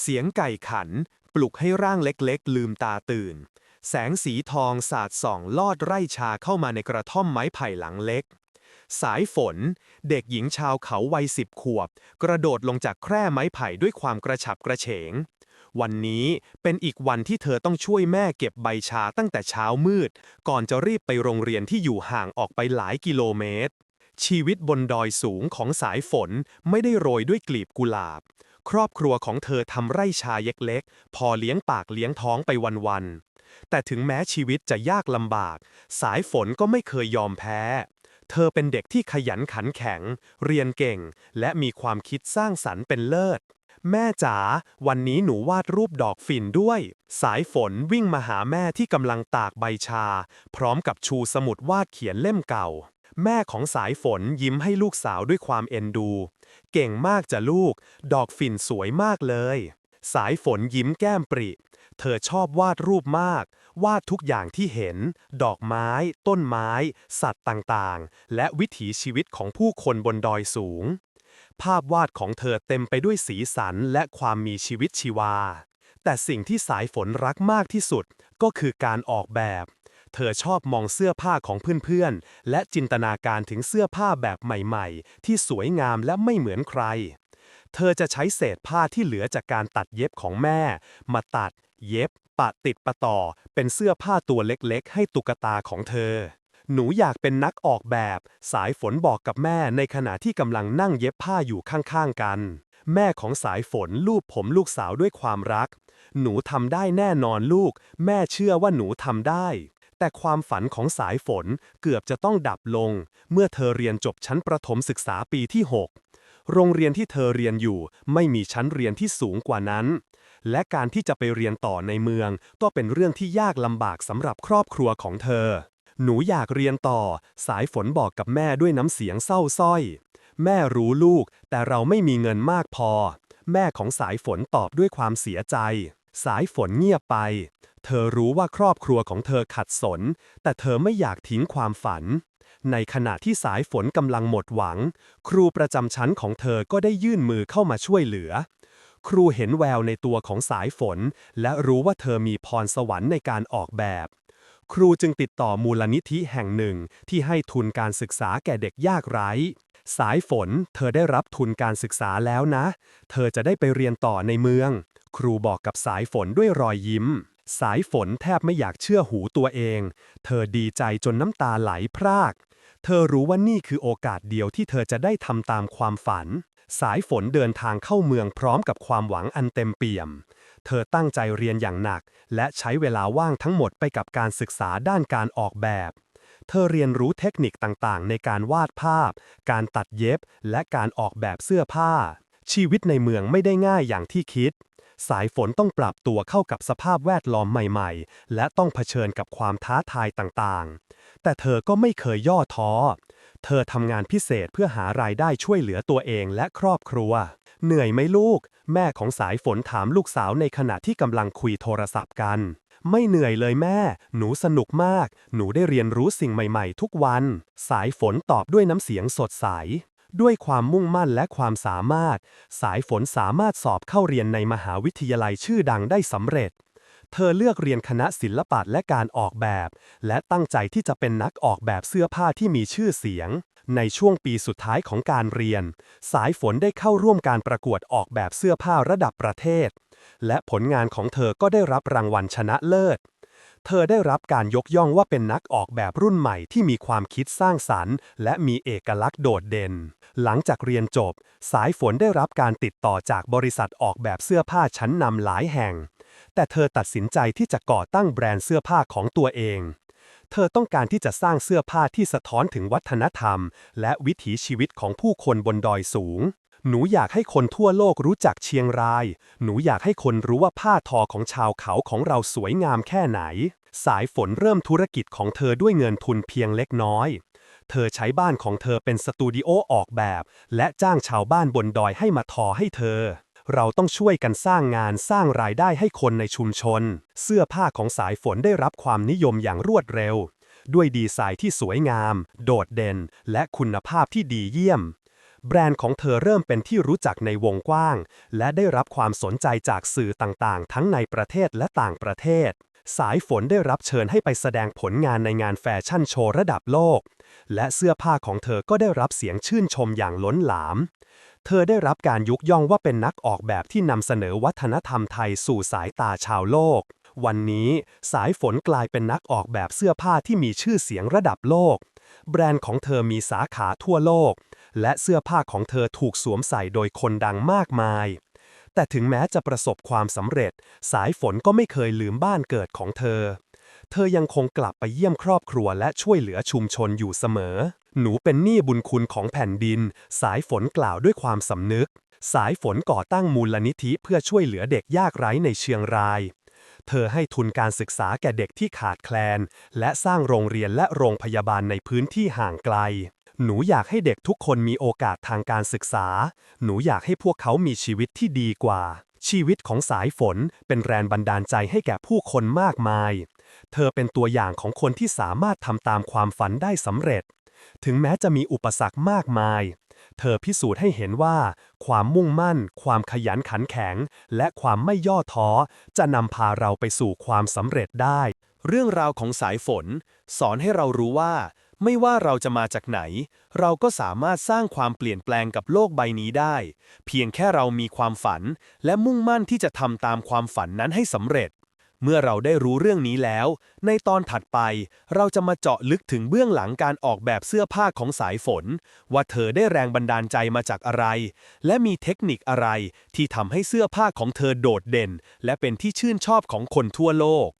เสียงไก่ขัน ปลุกให้ร่างเล็กๆ ลืมตาตื่น แสงสีทองสาดส่องลอดไร่ชาเข้ามาในกระท่อมไม้ไผ่หลังเล็ก สายฝน เด็กหญิงชาวเขาวัยสิบขวบ กระโดดลงจากแคร่ไม้ไผ่ด้วยความกระฉับกระเฉง วันนี้เป็นอีกวันที่เธอต้องช่วยแม่เก็บใบชาตั้งแต่เช้ามืด ก่อนจะรีบไปโรงเรียนที่อยู่ห่างออกไปหลายกิโลเมตรชีวิตบนดอยสูงของสายฝนไม่ได้โรยด้วยกลีบกุหลาบ ครอบครัวของเธอทำไร่ชาเล็กๆ พอเลี้ยงปากเลี้ยงท้องไปวันๆ แต่ถึงแม้ชีวิตจะยากลำบาก สายฝนก็ไม่เคยยอมแพ้ เธอเป็นเด็กที่ขยันขันแข็ง เรียนเก่ง และมีความคิดสร้างสรรค์เป็นเลิศ แม่จ๋า วันนี้หนูวาดรูปดอกฝิ่นด้วย สายฝนวิ่งมาหาแม่ที่กำลังตากใบชา พร้อมกับชูสมุดวาดเขียนเล่มเก่า แม่ของสายฝนยิ้มให้ลูกสาวด้วยความเอ็นดู เก่งมากจ้ะลูก ดอกฝิ่นสวยมากเลย สายฝนยิ้มแก้มปริ เธอชอบวาดรูปมาก วาดทุกอย่างที่เห็น ดอกไม้ ต้นไม้ สัตว์ต่างๆ และวิถีชีวิตของผู้คนบนดอยสูง ภาพวาดของเธอเต็มไปด้วยสีสันและความมีชีวิตชีวา แต่สิ่งที่สายฝนรักมากที่สุดก็คือการออกแบบ เธอชอบมองเสื้อผ้าของเพื่อนๆ และจินตนาการถึงเสื้อผ้าแบบใหม่ๆ ที่สวยงามและไม่เหมือนใคร เธอจะใช้เศษผ้าที่เหลือจากการตัดเย็บของแม่ มาตัด เย็บ ปะติดปะต่อ เป็นเสื้อผ้าตัวเล็กๆ ให้ตุ๊กตาของเธอ หนูอยากเป็นนักออกแบบ สายฝนบอกกับแม่ในขณะที่กำลังนั่งเย็บผ้าอยู่ข้างๆกัน แม่ของสายฝนลูบผมลูกสาวด้วยความรักหนูทำได้แน่นอนลูก แม่เชื่อว่าหนูทำได้ แต่ความฝันของสายฝนเกือบจะต้องดับลง เมื่อเธอเรียนจบชั้นประถมศึกษาปีที่ 6 โรงเรียนที่เธอเรียนอยู่ไม่มีชั้นเรียนที่สูงกว่านั้น และการที่จะไปเรียนต่อในเมือง ก็เป็นเรื่องที่ยากลำบากสำหรับครอบครัวของเธอ หนูอยากเรียนต่อ สายฝนบอกกับแม่ด้วยน้ำเสียงเศร้าส้อย แม่รู้ลูก แต่เราไม่มีเงินมากพอ แม่ของสายฝนตอบด้วยความเสียใจ สายฝนเงียบไป เธอรู้ว่าครอบครัวของเธอขัดสน แต่เธอไม่อยากทิ้งความฝัน ในขณะที่สายฝนกำลังหมดหวัง ครูประจำชั้นของเธอก็ได้ยื่นมือเข้ามาช่วยเหลือ ครูเห็นแววในตัวของสายฝน และรู้ว่าเธอมีพรสวรรค์ในการออกแบบ ครูจึงติดต่อมูลนิธิแห่งหนึ่งที่ให้ทุนการศึกษาแก่เด็กยากไร้สายฝน เธอได้รับทุนการศึกษาแล้วนะ เธอจะได้ไปเรียนต่อในเมือง ครูบอกกับสายฝนด้วยรอยยิ้ม สายฝนแทบไม่อยากเชื่อหูตัวเอง เธอดีใจจนน้ำตาไหลพราก เธอรู้ว่านี่คือโอกาสเดียวที่เธอจะได้ทำตามความฝัน สายฝนเดินทางเข้าเมืองพร้อมกับความหวังอันเต็มเปี่ยม เธอตั้งใจเรียนอย่างหนัก และใช้เวลาว่างทั้งหมดไปกับการศึกษาด้านการออกแบบ เธอเรียนรู้เทคนิคต่างๆ ในการวาดภาพ การตัดเย็บ และการออกแบบเสื้อผ้า ชีวิตในเมืองไม่ได้ง่ายอย่างที่คิด สายฝนต้องปรับตัวเข้ากับสภาพแวดล้อมใหม่ๆ และต้องเผชิญกับความท้าทายต่างๆ แต่เธอก็ไม่เคยย่อท้อ เธอทำงานพิเศษเพื่อหารายได้ช่วยเหลือตัวเองและครอบครัว เหนื่อยไหมลูก แม่ของสายฝนถามลูกสาวในขณะที่กำลังคุยโทรศัพท์กัน ไม่เหนื่อยเลยแม่ หนูสนุกมาก หนูได้เรียนรู้สิ่งใหม่ๆ ทุกวัน สายฝนตอบด้วยน้ำเสียงสดใส ด้วยความมุ่งมั่นและความสามารถ สายฝนสามารถสอบเข้าเรียนในมหาวิทยาลัยชื่อดังได้สำเร็จ เธอเลือกเรียนคณะศิลปะและการออกแบบ และตั้งใจที่จะเป็นนักออกแบบเสื้อผ้าที่มีชื่อเสียง ในช่วงปีสุดท้ายของการเรียน สายฝนได้เข้าร่วมการประกวดออกแบบเสื้อผ้าระดับประเทศ และผลงานของเธอก็ได้รับรางวัลชนะเลิศ เธอได้รับการยกย่องว่าเป็นนักออกแบบรุ่นใหม่ที่มีความคิดสร้างสรรค์ และมีเอกลักษณ์โดดเด่น หลังจากเรียนจบ สายฝนได้รับการติดต่อจากบริษัทออกแบบเสื้อผ้าชั้นนำหลายแห่ง แต่เธอตัดสินใจที่จะก่อตั้งแบรนด์เสื้อผ้าของตัวเอง เธอต้องการที่จะสร้างเสื้อผ้าที่สะท้อนถึงวัฒนธรรม และวิถีชีวิตของผู้คนบนดอยสูง หนูอยากให้คนทั่วโลกรู้จักเชียงราย หนูอยากให้คนรู้ว่าผ้าทอของชาวเขาของเราสวยงามแค่ไหน สายฝนเริ่มธุรกิจของเธอด้วยเงินทุนเพียงเล็กน้อย เธอใช้บ้านของเธอเป็นสตูดิโอออกแบบ และจ้างชาวบ้านบนดอยให้มาทอให้เธอ เราต้องช่วยกันสร้างงานสร้างรายได้ให้คนในชุมชน เสื้อผ้าของสายฝนได้รับความนิยมอย่างรวดเร็ว ด้วยดีไซน์ที่สวยงาม โดดเด่น และคุณภาพที่ดีเยี่ยม แบรนด์ของเธอเริ่มเป็นที่รู้จักในวงกว้าง และได้รับความสนใจจากสื่อต่างๆ ทั้งในประเทศและต่างประเทศ สายฝนได้รับเชิญให้ไปแสดงผลงานในงานแฟชั่นโชว์ระดับโลก และเสื้อผ้าของเธอก็ได้รับเสียงชื่นชมอย่างล้นหลาม เธอได้รับการยกย่องว่าเป็นนักออกแบบที่นำเสนอวัฒนธรรมไทยสู่สายตาชาวโลก วันนี้สายฝนกลายเป็นนักออกแบบเสื้อผ้าที่มีชื่อเสียงระดับโลก แบรนด์ของเธอมีสาขาทั่วโลก และเสื้อผ้าของเธอถูกสวมใส่โดยคนดังมากมาย แต่ถึงแม้จะประสบความสำเร็จ สายฝนก็ไม่เคยลืมบ้านเกิดของเธอ เธอยังคงกลับไปเยี่ยมครอบครัวและช่วยเหลือชุมชนอยู่เสมอ หนูเป็นหนี้บุญคุณของแผ่นดิน สายฝนกล่าวด้วยความสำนึก สายฝนก่อตั้งมูลนิธิเพื่อช่วยเหลือเด็กยากไร้ในเชียงราย เธอให้ทุนการศึกษาแก่เด็กที่ขาดแคลน และสร้างโรงเรียนและโรงพยาบาลในพื้นที่ห่างไกล หนูอยากให้เด็กทุกคนมีโอกาสทางการศึกษา หนูอยากให้พวกเขามีชีวิตที่ดีกว่า ชีวิตของสายฝนเป็นแรงบันดาลใจให้แก่ผู้คนมากมาย เธอเป็นตัวอย่างของคนที่สามารถทำตามความฝันได้สำเร็จ ถึงแม้จะมีอุปสรรคมากมาย เธอพิสูจน์ให้เห็นว่า ความมุ่งมั่น ความขยันขันแข็ง และความไม่ย่อท้อ จะนำพาเราไปสู่ความสำเร็จได้ เรื่องราวของสายฝน สอนให้เรารู้ว่า ไม่ว่าเราจะมาจากไหน เราก็สามารถสร้างความเปลี่ยนแปลงกับโลกใบนี้ได้ เพียงแค่เรามีความฝัน และมุ่งมั่นที่จะทำตามความฝันนั้นให้สำเร็จ เมื่อเราได้รู้เรื่องนี้แล้ว ในตอนถัดไป เราจะมาเจาะลึกถึงเบื้องหลังการออกแบบเสื้อผ้าของสายฝน ว่าเธอได้แรงบันดาลใจมาจากอะไร และมีเทคนิคอะไรที่ทำให้เสื้อผ้าของเธอโดดเด่น และเป็นที่ชื่นชอบของคนทั่วโลก